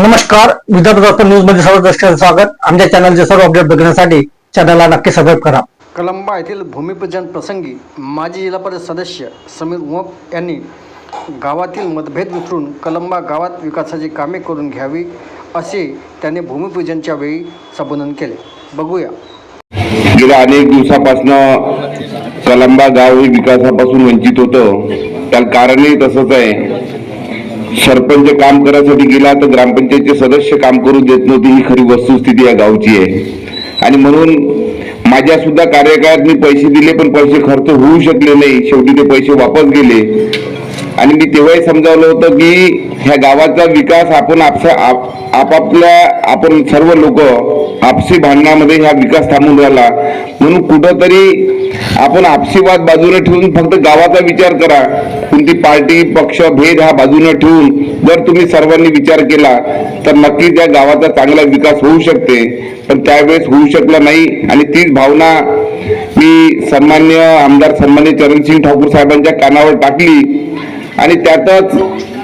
नमस्कार विदर्भ दर्पण न्यूजमध्ये सर्व दर्शकांचं स्वागत. आमच्या चॅनलचे सर्व अपडेट बघण्यासाठी चॅनलला नक्की सबस्क्राईब करा. कलंबा येथील भूमिपूजन प्रसंगी माजी जिल्हा परिषद सदस्य समीर उमप यांनी गावातील मतभेद विसरून कलंबा गावात विकासाची कामे करून घ्यावी असे त्यांनी भूमिपूजनच्या वेळी संबोधन केले. बघूया. गेल्या अनेक दिवसापासनं कलंबा गाव हे विकासापासून वंचित होतं. त्याला कारणही तसंच आहे. सरपंच काम करायसाठी गेला तर ग्रामपंचायतचे सदस्य काम करू देत नव्हती. ही खरी वस्तुस्थिती या गावची आहे. आणि म्हणून माझ्या सुद्धा कार्यकाळात मी पैसे दिले पण पैसे खर्च होऊ शकले नाही. शेवटी ते पैसे वापस गेले. आणि मी तेव्हाही समजावलं होतं की ह्या गावाचा विकास आपण आपसा आप- आपापल्या आपण सर्व लोक आपसी भांडणामध्ये ह्या विकास थांबून राहिला. म्हणून कुठंतरी आपण आपसीवाद बाजूने ठेवून फक्त गावाचा विचार करा. कोणती पार्टी पक्ष भेद हा बाजूने ठेवून जर तुम्ही सर्वांनी विचार केला तर नक्कीच या गावाचा चांगला विकास होऊ शकते. पण त्यावेळेस होऊ शकला नाही. आणि तीच भावना मी सन्मान्य आमदार सन्मान्य चरणसिंग ठाकूर साहेबांच्या कानावर टाकली. आणि त्यातच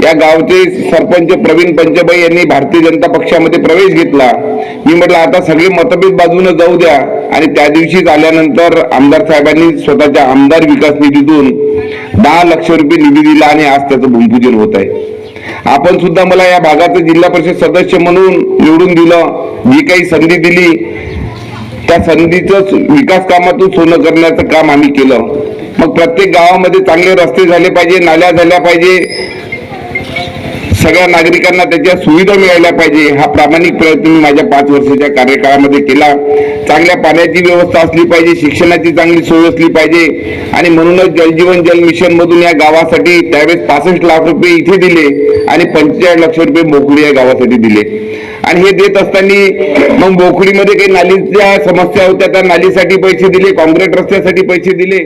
या गावचे सरपंच प्रवीण पंचबाई यांनी भारतीय जनता पक्षामध्ये प्रवेश घेतला. मी म्हटलं आता सगळे मतभेद बाजूने जाऊ द्या. आणि त्या दिवशीच आल्यानंतर आमदार साहेबांनी स्वतःच्या आमदार विकास निधीतून दहा लक्ष रुपये निधी दिला आणि आज त्याचं भूमिपूजन होत आहे. आपण सुद्धा मला या भागाचं जिल्हा परिषद सदस्य म्हणून निवडून दिलं. जी काही संधी दिली त्या संधीच विकास कामातून सोनं करण्याचं काम आम्ही केलं. मग प्रत्येक गावामध्ये चांगले रस्ते झाले पाहिजे नाल्या झाल्या पाहिजे. सगळ्या नागरिकांना त्याच्या सुविधा मिळायला पाहिजे. हा प्रामाणिक प्रयत्न मी माझ्या पाच वर्षाच्या कार्यकाळामध्ये केला. चांगल्या पाण्याची व्यवस्था असली पाहिजे शिक्षणाची चांगली सोय असली पाहिजे. आणि म्हणूनच जलजीवन जल मिशन मधून या गावासाठी त्यावेळेस पासष्ट लाख रुपये इथे दिले आणि पंचेचाळीस लक्ष रुपये मोकळी या गावासाठी दिले. आणि हे देत असताना मग बोखडीमध्ये काही नालीच्या समस्या होत्या त्या नालीसाठी पैसे दिले काँक्रीट रस्त्यासाठी पैसे दिले.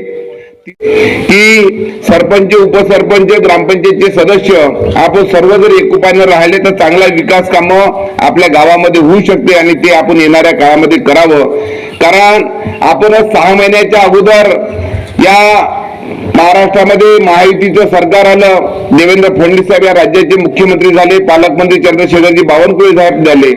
की सरपंच उपसरपंच ग्रामपंचायतचे सदस्य आपण सर्व जर एकोपाने राहिले तर चांगला विकास काम आपल्या गावामध्ये होऊ शकते आणि ते आपण येणाऱ्या काळामध्ये करावं. कारण आपण सहा महिन्याच्या अगोदर या महाराष्ट्रामध्ये महायुतीचं सरकार आलं देवेंद्र फडणवीस साहेब या राज्याचे मुख्यमंत्री झाले पालकमंत्री चंद्रशेखरजी बावनकुळे साहेब झाले.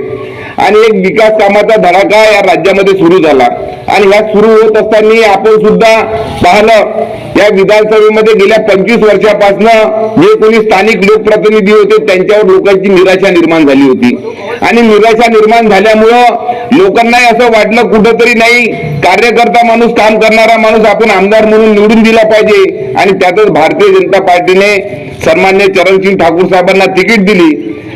आणि एक विकास कामाचा धडाका या राज्यामध्ये सुरू झाला? आणि ह्या सुरू होत असताना आपण सुद्धा पाहलं या विधानसभेमध्ये गेल्या पंचवीस वर्षापासनं जे कोणी स्थानिक लोकप्रतिनिधी होते त्यांच्यावर लोकांची निराशा निर्माण झाली होती. आणि निराशा निर्माण झाल्यामुळं लोकांनाही असं वाटलं कुठंतरी नाही कार्यकर्ता माणूस काम करणारा माणूस आपण आमदार म्हणून निवडून दिला पाहिजे. आणि त्यातच भारतीय जनता पार्टीने सन्मान्य चरणसिंग ठाकूर साहेबांना तिकीट दिली.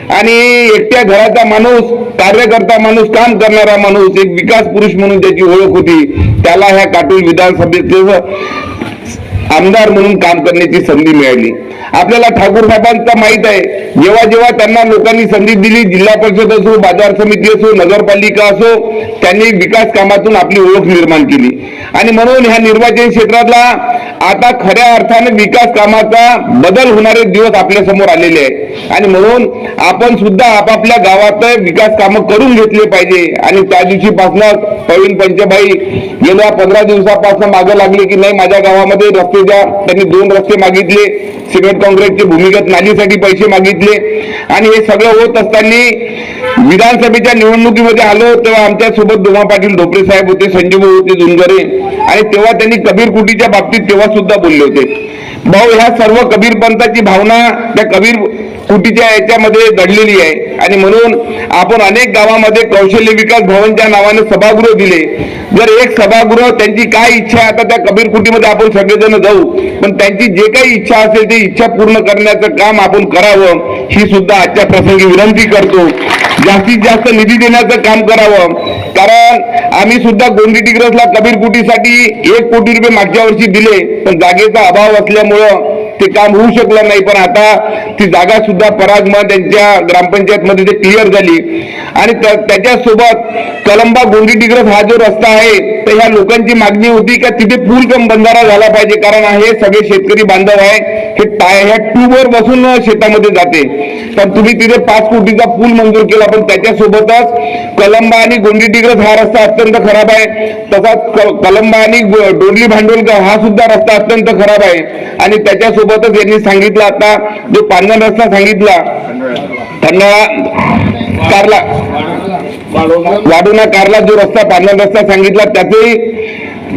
आणि एकट्या घराचा माणूस कार्यकर्ता माणूस काम करणारा माणूस एक विकास पुरुष म्हणून त्याची ओळख होती. त्याला ह्या काटोल विधानसभेचं आमदार म्हणून काम करण्याची संधी मिळाली. आपल्याला ठाकूर साहेबांचा माहीत आहे. जेव्हा जेव्हा त्यांना लोकांनी संधी दिली जिल्हा परिषद असो बाजार समिती असो नगरपालिका असो त्यांनी विकास कामातून आपली ओळख निर्माण केली. आणि म्हणून ह्या निर्वाचन क्षेत्रातला आता खऱ्या अर्थाने विकास कामाचा बदल होणारे दिवस आपल्यासमोर आलेले आहे आणि म्हणून आपण सुद्धा आपापल्या गावात विकास कामं करून घेतले पाहिजे. आणि त्या दिवशीपासून प्रवीण पंचबाई गेल्या पंधरा दिवसापासून मागे लागले की नाही माझ्या गावामध्ये रस्ते द्या त्यांनी दोन रस्ते मागितले. सिमेंट काँक्रीटचे भूमिगत नालीसाठी पैसे मागितले. आणि हे सगळं होत असताना विधानसभेच्या निवडणुकीमध्ये आलो तेव्हा आमच्यासोबत दोमा पाटील ढोपरे साहेब होते संजय होते जुंजरे आणि तेव्हा त्यांनी कबीर कुटीच्या बाबतीत तेव्हा सुद्धा बोलले होते. भाऊ ह्या सर्व कबीर पंथाची भावना त्या कबीर कुटीच्या याच्यामध्ये दडलेली आहे. आणि म्हणून आपण अनेक गावामध्ये कौशल्य विकास भवनच्या नावाने सभागृह दिले. जर एक सभागृह त्यांची काय इच्छा आता त्या कबीर कुटीमध्ये आपण सगळेजण जाऊ. पण त्यांची जे काही इच्छा असेल ती इच्छा पूर्ण करण्याचं काम आपण करावं. ही सुद्धा आजच्या प्रसंगी विनंती करतो. जास्तीत जास्त निधी देण्याचं काम करावं. कारण आम्ही सुद्धा गोंदी डिग्रसला कबीर कुटीसाठी एक कोटी रुपये मागच्या वर्षी दिले. पण जागेचा अभाव असल्यामुळं ते काम होऊ शकलं नाही पण आता ती जागा सुद्धा परागमा त्यांच्या ग्रामपंचायत मध्ये ते क्लिअर झाली. आणि त्याच्यासोबत कलंबा गोंडी डिग्रस हा जो रस्ता आहे तर ह्या लोकांची मागणी होती का तिथे पूल कम बंधारा झाला पाहिजे कारण हे सगळे शेतकरी बांधव आहे. हे टाय ह्या ट्यूबवर बसून शेतामध्ये जाते. पण तुम्ही तिथे पाच कोटीचा पूल मंजूर केला पण त्याच्यासोबतच कलंबा आणि गोंडीटिग्रस हा रस्ता अत्यंत खराब आहे. तसाच कलंबा आणि डोंडली डोरली भांडवलकर हा सुद्धा रस्ता अत्यंत खराब आहे. आणि त्याच्यासोबतच यांनी सांगितलं आता जो पांढरा रस्ता सांगितला त्यांना कारला वाढवणा कारला जो रस्ता पांढरा रस्ता सांगितला त्याचंही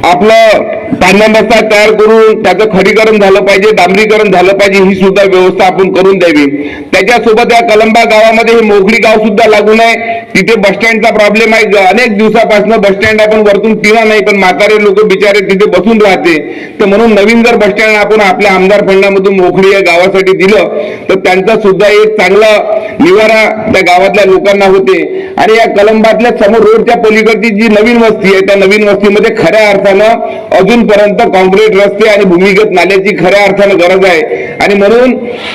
आपलं पांढरा रस्ता तयार करून त्याचं खडीकरण झालं पाहिजे डांबरीकरण झालं पाहिजे ही सुद्धा व्यवस्था आपण करून द्यावी. त्याच्यासोबत या कलंबा गावामध्ये हे मोगरी गाव सुद्धा लागून आहे तिथे बस स्टँडचा प्रॉब्लेम आहे. अनेक दिवसापासून बस स्टँड आपण वरतून पिना नाही पण म्हातारे लोक बिचारे तिथे बसून राहते. तर म्हणून नवीन जर बस स्टँड आपण आपल्या आमदार फंडामधून मोकळी या गावासाठी दिलं तर त्यांचा सुद्धा एक चांगला निवारा त्या गावातल्या लोकांना होते. आणि या कलंबातल्या समोर रोडच्या पलीकडची जी नवीन वस्ती आहे त्या नवीन वस्तीमध्ये खऱ्या अर्थानं अजून अजूनपर्यंत कॉन्क्रीट रस्ते आणि भूमिगत नाल्याची खऱ्या अर्थानं गरज आहे. आणि म्हणून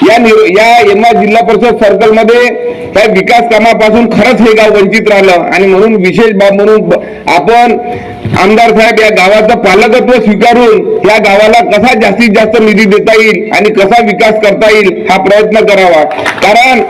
या या यमा जिल्हा परिषद सर्कलमध्ये त्या विकास कामापासून खरंच हे गाव वंचित राहिलं. आणि म्हणून विशेष बाब म्हणून आपण आमदार साहेब या गावाचं पालकत्व स्वीकारून या गावाला कसा जास्तीत जास्त निधी देता येईल आणि कसा विकास करता येईल हा प्रयत्न करावा. कारण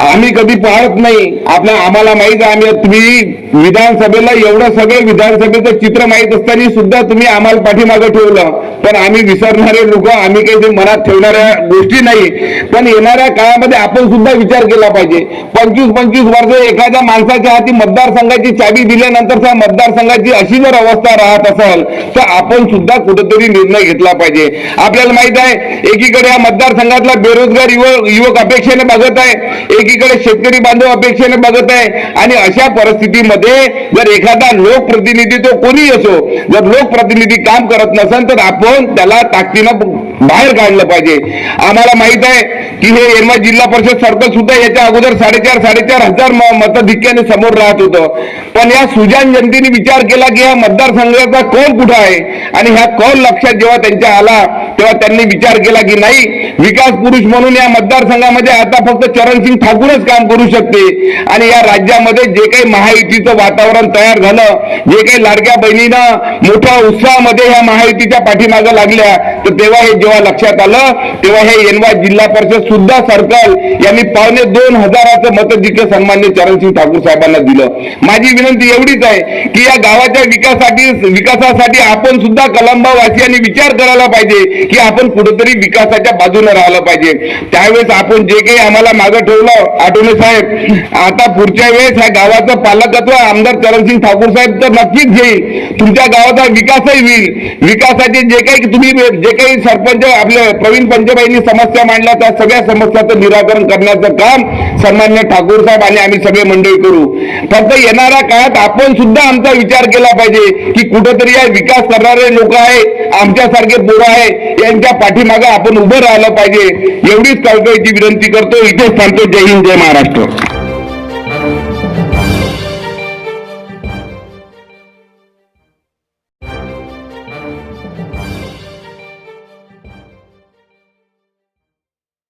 आम्ही कधी पाहत नाही. आपल्या आम्हाला माहीत आहे आम्ही तुम्ही विधानसभेला एवढं सगळं विधानसभेचं चित्र माहीत असताना सुद्धा तुम्ही आम्हाला पाठीमागं ठेवलं. पण आम्ही विसरणारे लोक आम्ही काही ते मनात ठेवणाऱ्या गोष्टी नाही. पण येणाऱ्या काळामध्ये आपण सुद्धा विचार केला पाहिजे. पंचवीस पंचवीस वर्ष एखाद्या माणसाच्या हाती मतदारसंघाची चावी दिल्यानंतर त्या मतदारसंघाची अशी जर अवस्था राहत असेल तर आपण सुद्धा कुठेतरी निर्णय घेतला पाहिजे. आपल्याला माहीत आहे एकीकडे या मतदारसंघातला बेरोजगार युवक युवक अपेक्षेने बघत आहे एकीकडे शेतकरी बांधव अपेक्षेने बघत आहे आणि अशा परिस्थितीमध्ये जर एखादा लोकप्रतिनिधी तो कोणी असो जर लोकप्रतिनिधी काम करत नसेल तर आपण त्याला ताकदीनं बाहेर काढलं पाहिजे. आम्हाला माहीत आहे की हे येरमा जिल्हा परिषद सर्कल सुद्धा याच्या अगोदर साडेचार साडेचार हजार मतधिक्याने समोर राहत होतं. पण या सुजान जनतेने विचार केला की या मतदारसंघाचा कौल कुठं आहे? आणि ह्या कौल लक्षात जेव्हा त्यांच्या आला तेव्हा त्यांनी विचार केला की नाही विकास पुरुष म्हणून या मतदारसंघामध्ये आता फक्त चरणसिंग ठाकूरच काम करू शकते. आणि या राज्यामध्ये जे काही महायुतीचं वातावरण तयार झालं जे काही लाडक्या बहिणीनं मोठ्या उत्साहामध्ये ह्या महायुतीच्या पाठीमागं लागल्या तर तेव्हा हे जेव्हा लक्षात आलं तेव्हा हे येनवा जिल्हा परिषद सुद्धा सर्कल. यांनी पावणे दोन हजाराचं मतधिक्य सन्मान्य चरणसिंग ठाकूर साहेबांना दिलं. माझी विनंती एवढीच आहे की या गावाच्या विकासासाठी विकासासाठी आपण सुद्धा कलंबा वासियांनी विचार करायला पाहिजे की आपण कुठेतरी विकासाच्या बाजूने राहिलं पाहिजे. त्यावेळेस आपण जे काही आम्हाला मागं ठेवलं आठवले साहेब आता पुढच्या वेळेस ह्या गावाचं पालकत्व आमदार चरणसिंग ठाकूर साहेब तर नक्कीच घेईल. तुमच्या गावाचा विकासही होईल. विकासाचे जे काही तुम्ही जे काही सरपंच आपले प्रवीण पंचबाईंनी समस्या मांडल्या त्या सगळ्या समस्याचं निराकरण करण्याचं काम सन्मान्य ठाकूर साहेब आणि आम्ही सगळे मंडळी करू. फक्त येणाऱ्या काळात आपण सुद्धा आमचा विचार केला पाहिजे की कुठंतरी या विकास करणारे लोक आहे आमच्यासारखे पोरं आहे यांच्या पाठीमागे आपण उभं राहिलं पाहिजे. एवढीच कळकळीची विनंती करतो. इथेच थांबतो. जय हिंद. እንደ ማለት ነው።